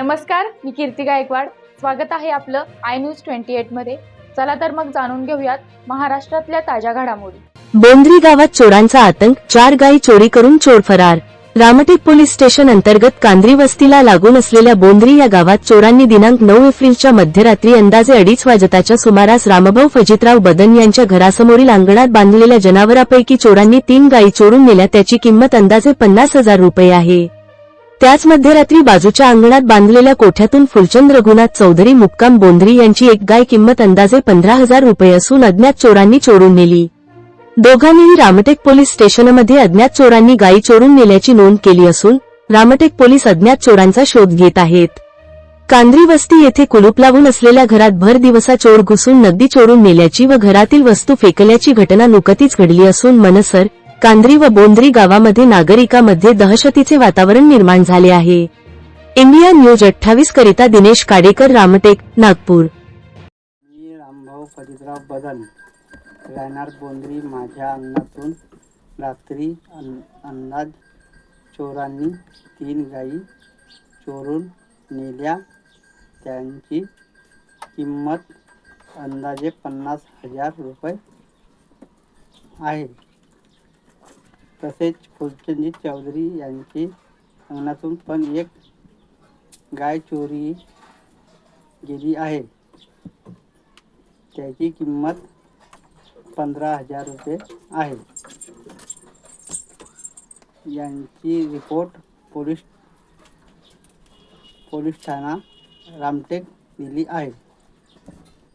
नमस्कार मी कीर्ती गायकवाड. स्वागत आहे आपलं आय न्यूज ट्वेंटी एटमध्ये. चला तर मग जाणून घेऊयात महाराष्ट्रातल्या ताज्या घडामोडी. बोंद्री गावात चोरांचा आतंक चार गायी चोरी करून चोर फरार. रामटेक पोलीस स्टेशन अंतर्गत कांद्री वस्तीला लागून असलेल्या बोंद्री या गावात चोरांनी दिनांक नऊ एप्रिलच्या मध्यरात्री अंदाजे अडीच वाजताच्या सुमारास रामभाऊ फजितराव बदन यांच्या घरासमोरील अंगणात बांधलेल्या जनावरांपैकी चोरांनी तीन गायी चोरून नेल्या त्याची किंमत अंदाजे पन्नास हजार रुपये आहे. त्याच मध्यरात्री बाजूच्या अंगणात बांधलेल्या कोठ्यातून फुलचंद रघुनाथ चौधरी मुक्काम बोंद्री यांची एक गाय किंमत अंदाजे पंधरा हजार रुपये असून अज्ञात चोरांनी चोरून नेली. दोघांनीही रामटेक पोलीस स्टेशनमध्ये अज्ञात चोरांनी गायी चोरून नेल्याची नोंद केली असून रामटेक पोलीस अज्ञात चोरांचा शोध घेत आहेत. कांद्री वस्ती येथे कुलूप लावून असलेल्या घरात भर दिवसा चोर घुसून नगदी चोरून नेल्याची व घरातील वस्तू फेकल्याची घटना नुकतीच घडली असून मनसर कांद्री व बोंद्री गावामध्ये नागरिकांमध्ये दहशतीचे वातावरण निर्माण झाले आहे. इंडिया न्यूज अठ्ठावीस करिता दिनेश काडेकर रामटेक नागपूर. मी रामभाऊ फजितराव बदन राहणार बोंद्री माझ्या अन्नातून रात्री अन अंदाज चोरांनी तीन गायी चोरून नेल्या. त्यांची किंमत अंदाजे पन्नास हजार रुपये आहे. तसेच फुलचंदी चौधरी यांची अंगणातून पण एक गाय चोरी गेली आहे. त्याची किंमत पंधरा हजार रुपये आहे. यांची रिपोर्ट पोलीस पोलीस ठाणा रामटेक दिली आहे.